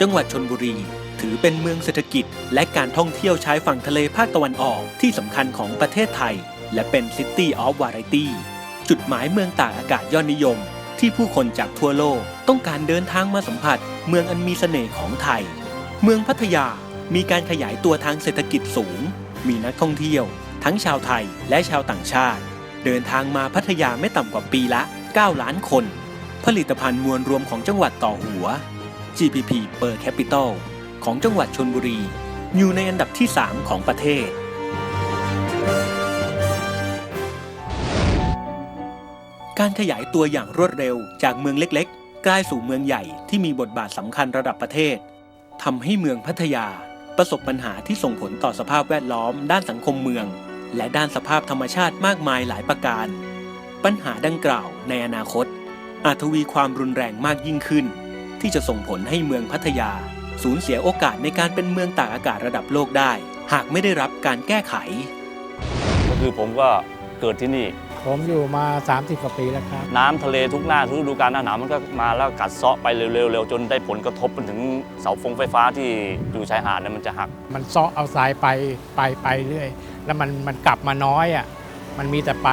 จังหวัดชนบุรี ถือเป็นเมืองเศรษฐกิจ และการท่องเที่ยวชายฝั่งทะเลภาคตะวันออกที่สำคัญของประเทศไทย และเป็น City of Variety จุดหมายเมืองตากอากาศยอดนิยม ที่ผู้คนจากทั่วโลกต้องการเดินทางมาสัมผัส เมืองอันมีเสน่ห์ของไทย เมืองพัทยามีการขยายตัวทางเศรษฐกิจสูง มีนักท่องเที่ยว ทั้งชาวไทยและชาวต่างชาติ เดินทางมาพัทยาไม่ต่ำกว่าปีละ 9 ล้านคน ผลิตภัณฑ์มวลรวมของจังหวัดต่อหัว GPP per capita ของจังหวัดชนบุรี อยู่ในอันดับที่ 3 ของประเทศ การขยายตัวอย่างรวดเร็วจากเมืองเล็กๆ กลายสู่เมืองใหญ่ที่มีบทบาทสำคัญระดับประเทศทำให้เมืองพัทยา ประสบปัญหาที่ส่งผลต่อสภาพแวดล้อม ด้านสังคมเมือง และด้านสภาพธรรมชาติมากมายหลายประการ ปัญหาดังกล่าวในอนาคต อาจทวีความรุนแรงมากยิ่งขึ้น ที่จะส่งผลให้เมืองพัทยา สูญเสียโอกาสในการเป็นเมืองตากอากาศระดับโลกได้ หากไม่ได้รับการแก้ไข ก็คือผมก็เกิดที่นี่ ผมอยู่มา 30กว่าปีแล้วครับ น้ำทะเลทุกหน้าทุกฤดูกาลหน้าหนาวมันก็มาแล้วกัดเซาะไปเร็วๆๆจนได้ผลกระทบไปถึงเสาฟงไฟฟ้าที่อยู่ชายหาดเนี่ยมันจะหัก มันเซาะเอาทรายไปไปไปเรื่อย แล้วมันมันกลับมาน้อยอะมันมีแต่ไป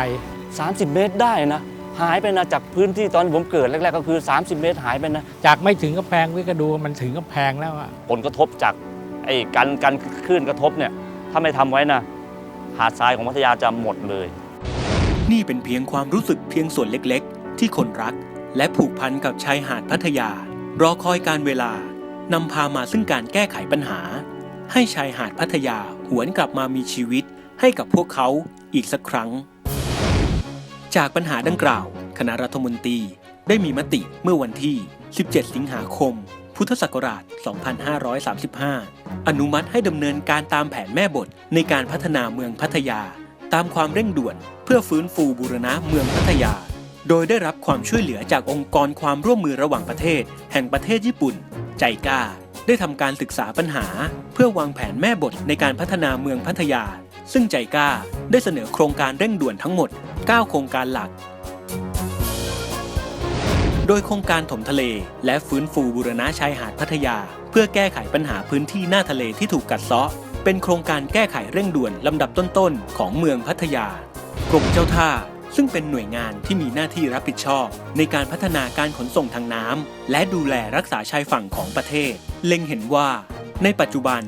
30 เมตรได้นะ หายไปนะจากพื้นที่ตอนผมเกิดแรกๆก็คือ 30 เมตรหายไปนะจากไม่ถึงกำแพงวิกระดูมันถึงกำแพงแล้วอะผลกระทบจากไอ้การการคลื่นกระทบเนี่ยถ้าไม่ทำไว้นะหาดทรายของพัทยาจะหมดเลย นี่เป็นเพียงความรู้สึกเพียงส่วนเล็กๆ ที่คนรัก และผูกพันกับชายหาดพัทยา รอคอยการเวลานำพามาซึ่งการแก้ไขปัญหา ให้ชายหาดพัทยาหวนกลับมามีชีวิตให้กับพวกเขาอีกสักครั้ง จากปัญหาดังกล่าว คณะรัฐมนตรีได้มีมติเมื่อวันที่ 17 สิงหาคม พุทธศักราช 2535 อนุมัติให้ดำเนินการตามแผนแม่บทในการพัฒนาเมืองพัทยา ตามความเร่งด่วนเพื่อฟื้นฟูบูรณะเมืองพัทยา โดยได้รับความช่วยเหลือจากองค์กรความร่วมมือระหว่างประเทศ แห่งประเทศญี่ปุ่น ใจกล้า ได้ทำการศึกษาปัญหา เพื่อวางแผนแม่บทในการพัฒนาเมืองพัทยา ซึ่งใจกล้าได้เสนอโครงการเร่งด่วนทั้งหมด 9 โครงการหลัก โดยโครงการถมทะเลและฟื้นฟูบูรณะชายหาดพัทยา เพื่อแก้ไขปัญหาพื้นที่หน้าทะเลที่ถูกกัดเซาะ เป็นโครงการแก้ไขเร่งด่วนลำดับต้นๆ ของเมืองพัทยากรมเจ้าท่าซึ่งเป็นหน่วยงานที่มีหน้าที่รับผิดชอบ ในการพัฒนาการขนส่งทางน้ำและดูแลรักษาชายฝั่งของประเทศ เล็งเห็นว่า ในปัจจุบัน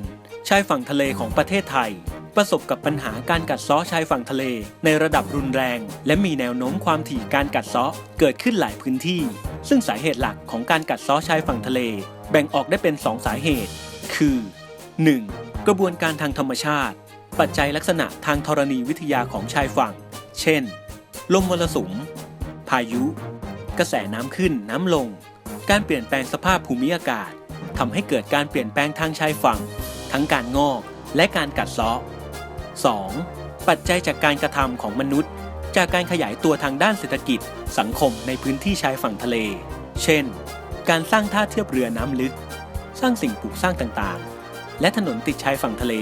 ชายฝั่งทะเลของประเทศไทย ประสบกับปัญหาการกัดเซาะชายฝั่งทะเล ในระดับรุนแรง และมีแนวโน้มความถี่การกัดเซาะเกิดขึ้นหลายพื้นที่ ซึ่งสาเหตุหลักของการกัดเซาะชายฝั่งทะเล แบ่งออกได้เป็น 2 สาเหตุ คือ 1. กระบวนการทางธรรมชาติ ปัจจัยลักษณะทางธรณีวิทยาของชายฝั่ง เช่น ลมมรสุม พายุ กระแสน้ำขึ้นน้ำลง การเปลี่ยนแปลงสภาพภูมิอากาศทำให้เกิดการเปลี่ยนแปลงทางชายฝั่ง ทั้งการงอกและการกัดเซาะ 2. ปัจจัยจากการกระทำของมนุษย์ จากการขยายตัวทางด้านเศรษฐกิจ สังคมในพื้นที่ชายฝั่งทะเล เช่น การสร้างท่าเทียบเรือน้ำลึก สร้างสิ่งปลูกสร้างต่างๆ และถนนติดชายฝั่งทะเล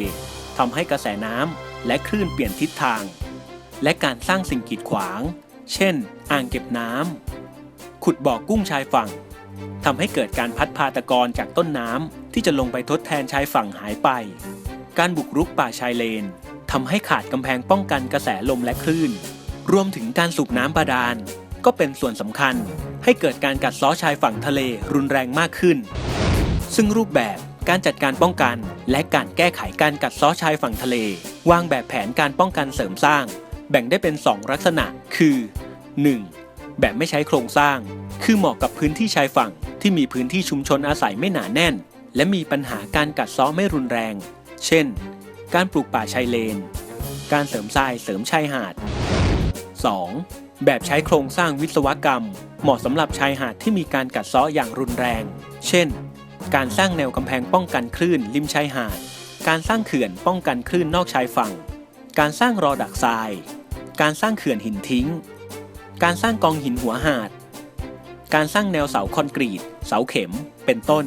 ทำให้กระแสน้ำและคลื่นเปลี่ยนทิศทาง และการสร้างสิ่งกีดขวาง เช่น อ่างเก็บน้ำขุดบ่อกุ้งชายฝั่งทำให้เกิดการพัดพาตะกอนจากต้นน้ำที่จะลงไปทดแทนชายฝั่งหายไป การบุกรุกป่าชายเลน ทำให้ขาดกำแพงป้องกันกระแสลมและคลื่น รวมถึงการสูบน้ำบาดาล ก็เป็นส่วนสำคัญให้เกิดการกัดเซ้อชายฝั่งทะเลรุนแรงมากขึ้น ซึ่งรูปแบบการจัดการป้องกัน และการแก้ไขการกัดเซ้อชายฝั่งทะเล วางแบบแผนการป้องกันเสริมสร้าง แบ่งได้เป็น 2 ลักษณะ คือ 1. แบบไม่ใช้โครงสร้าง คือเหมาะกับพื้นที่ชายฝั่งที่มีพื้นที่ชุมชนอาศัยไม่หนาแน่น และมีปัญหาการกัดเซ้อไม่รุนแรง เช่น การปลูกป่าชายเลน การเสริมทรายเสริมชายหาด 2. แบบใช้โครงสร้างวิศวกรรม เหมาะสำหรับชายหาดที่มีการกัดเซาะอย่างรุนแรง เช่น การสร้างแนวกำแพงป้องกันคลื่นริมชายหาด การสร้างเขื่อนป้องกันคลื่นนอกชายฝั่ง การสร้างรอดักทราย การสร้างเขื่อนหินทิ้ง การสร้างกองหินหัวหาด การสร้างแนวเสาคอนกรีต เสาเข็ม เป็นต้น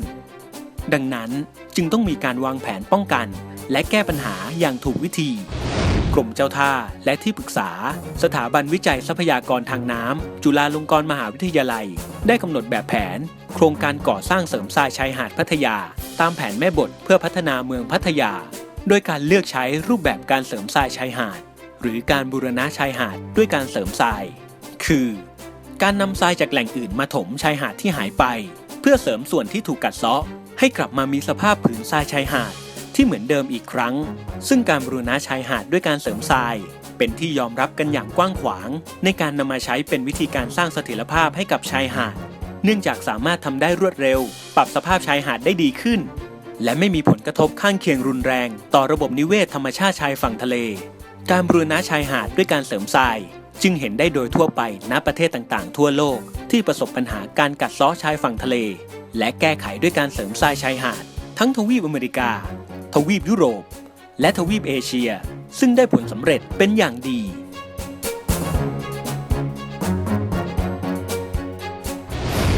ดังนั้นจึงต้องมีการวางแผนป้องกัน และแก้ปัญหาอย่างถูกวิธี กรมเจ้าท่าและที่ปรึกษา สถาบันวิจัยทรัพยากรทางน้ำจุฬาลงกรณ์มหาวิทยาลัย ได้กำหนดแบบแผน โครงการก่อสร้างเสริมทรายชายหาดพัทยา ตามแผนแม่บทเพื่อพัฒนาเมืองพัทยา โดยการเลือกใช้รูปแบบการเสริมทรายชายหาด หรือการบูรณะชายหาดด้วยการเสริมทราย คือ การนำทรายจากแหล่งอื่นมาถมชายหาดที่หายไป เพื่อเสริมส่วนที่ถูกกัดเซาะให้กลับมามีสภาพผืนทรายชายหาด ที่เหมือนเดิมอีกครั้ง ซึ่งการบรูรณะชายหาดด้วยการเสริมทราย เป็นที่ยอมรับกันอย่างกว้างขวาง ในการนำมาใช้เป็นวิธีการสร้างเสถียรภาพให้กับชายหาด เนื่องจากสามารถทำได้รวดเร็ว ปรับสภาพชายหาดได้ดีขึ้น และไม่มีผลกระทบข้างเคียงรุนแรง ต่อระบบนิเวศธรรมชาติชายฝั่งทะเล การบรูรณะชายหาดด้วยการเสริมทราย จึงเห็นได้โดยทั่วไปณประเทศต่างๆ ทั่วโลก ที่ประสบปัญหาการกัดเซาะชายฝั่งทะเล และแก้ไขด้วยการเสริมทรายชายหาด ทั้งทวีปอเมริกา ทวีปยุโรป และทวีปเอเชีย ซึ่งได้ผลสำเร็จเป็นอย่างดี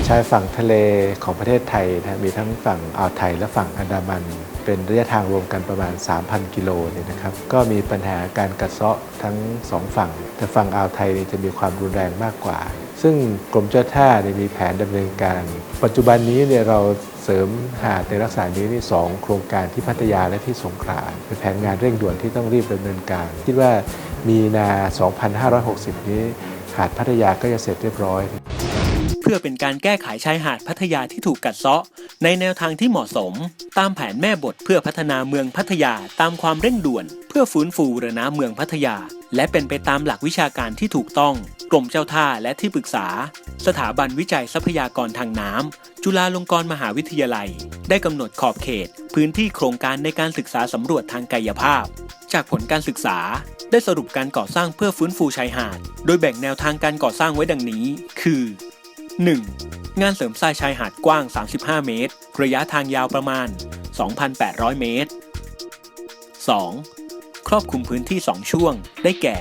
ชายฝั่งทะเลของประเทศไทยนะมีทั้งฝั่งอ่าวไทยและฝั่งอันดามัน เป็นระยะทางรวมกันประมาณ 3,000 กิโลเนี่ยนะครับ ก็มีปัญหาการกัดเซาะทั้งสองฝั่ง แต่ฝั่งอ่าวไทยจะมีความรุนแรงมากกว่าซึ่งกรมเจ้าท่ามีแผนดำเนินการ ปัจจุบันนี้เนี่ยเรา เสริมหาดในลักษณะนี้นี่สองโครงการที่พัทยาและที่สงขลาเป็นแผนงานเร่งด่วนที่ต้องรีบดำเนินการ คิดว่ามีนา 2560 นี้หาดพัทยาก็จะเสร็จเรียบร้อย พื่อเป็นการแก้ไขชายหาดพัทยาที่ถูกกัดเซาะ ในแนวทางที่เหมาะสม ตามแผนแม่บทเพื่อพัฒนาเมืองพัทยาตามความเร่งด่วน เพื่อฟื้นฟูบูรณะเมืองพัทยา และเป็นไปตามหลักวิชาการที่ถูกต้อง กรมเจ้าท่าและที่ปรึกษา สถาบันวิจัยทรัพยากรทางน้ำจุฬาลงกรณ์มหาวิทยาลัย ได้กำหนดขอบเขต พื้นที่โครงการในการศึกษาสำรวจทางกายภาพ จากผลการศึกษาได้สรุปการก่อสร้างเพื่อฟื้นฟูชายหาด โดยแบ่งแนวทางการก่อสร้างไว้ดังนี้ คือ 1. งานเสริมทรายชายหาดกว้าง 35 เมตร ระยะทางยาวประมาณ 2,800 เมตร 2. ครอบคลุมพื้นที่ 2 ช่วง ได้แก่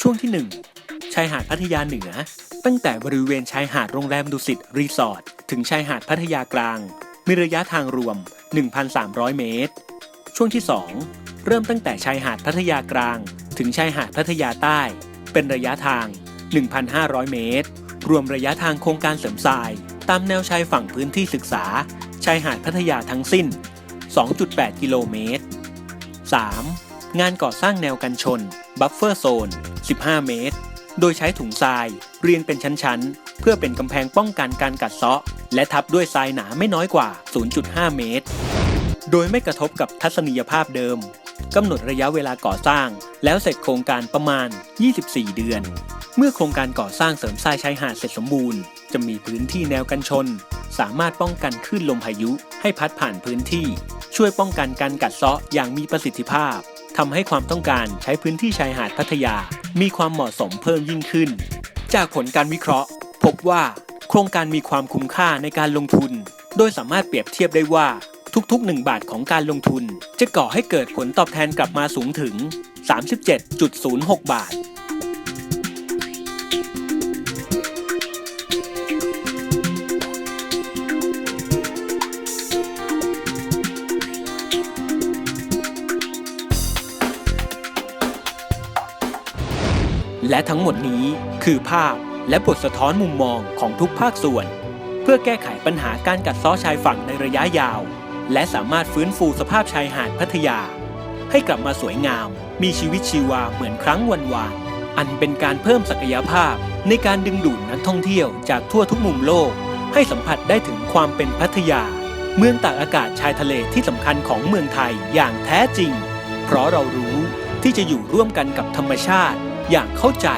ช่วงที่ 1 ชายหาดพัทยาเหนือ ตั้งแต่บริเวณชายหาดโรงแรมดุสิตรีสอร์ทถึงชายหาดพัทยากลาง มีระยะทางรวม 1,300 เมตร ช่วงที่ 2 เริ่มตั้งแต่ชายหาดพัทยากลาง ถึงชายหาดพัทยาใต้ เป็นระยะทาง 1,500 เมตร รวมระยะทางโครงการเสริมทราย ตามแนวชายฝั่งพื้นที่ศึกษา ชายหาดพัทยาทั้งสิ้น 2.8 กิโลเมตร 3. งานก่อสร้างแนวกันชน บัฟเฟอร์โซน 15 เมตร โดยใช้ถุงทราย เรียงเป็นชั้น ๆ เพื่อเป็นกำแพงป้องกันการกัดเซาะ และทับด้วยทรายหนาไม่น้อยกว่า 0.5 เมตร โดยไม่กระทบกับทัศนียภาพเดิมกำหนดระยะเวลาก่อสร้าง แล้วเสร็จโครงการประมาณ 24 เดือน เมื่อโครงการก่อสร้างเสริมทรายชายหาดเสร็จสมบูรณ์ จะมีพื้นที่แนวกันชน สามารถป้องกันคลื่นลมพายุให้พัดผ่านพื้นที่ ช่วยป้องกันการกัดเซาะอย่างมีประสิทธิภาพทำให้ความต้องการใช้พื้นที่ชายหาดพัทยา มีความเหมาะสมเพิ่มยิ่งขึ้น จากผลการวิเคราะห์ พบว่า โครงการมีความคุ้มค่าในการลงทุน โดยสามารถเปรียบเทียบได้ว่าทุกๆ 1 บาทของการลงทุน จะก่อให้เกิดผลตอบแทนกลับมาสูงถึง 37.06 บาท และทั้งหมดนี้คือภาพและบทสะท้อนมุมมองของทุกภาคส่วน เพื่อแก้ไขปัญหาการกัดเซ้อชายฝั่งในระยะยาว และสามารถฟื้นฟูสภาพชายหาดพัทยา ให้กลับมาสวยงาม มีชีวิตชีวาเหมือนครั้งวันวานอันเป็นการเพิ่มศักยภาพในการดึงดูดนักท่องเที่ยวจากทั่วทุกมุมโลก ให้สัมผัสได้ถึงความเป็นพัทยา เมืองตากอากาศชายทะเลที่สำคัญของเมืองไทยอย่างแท้จริง เพราะเรารู้ที่จะอยู่ร่วมกันกับธรรมชาติ อย่างเข้าใจ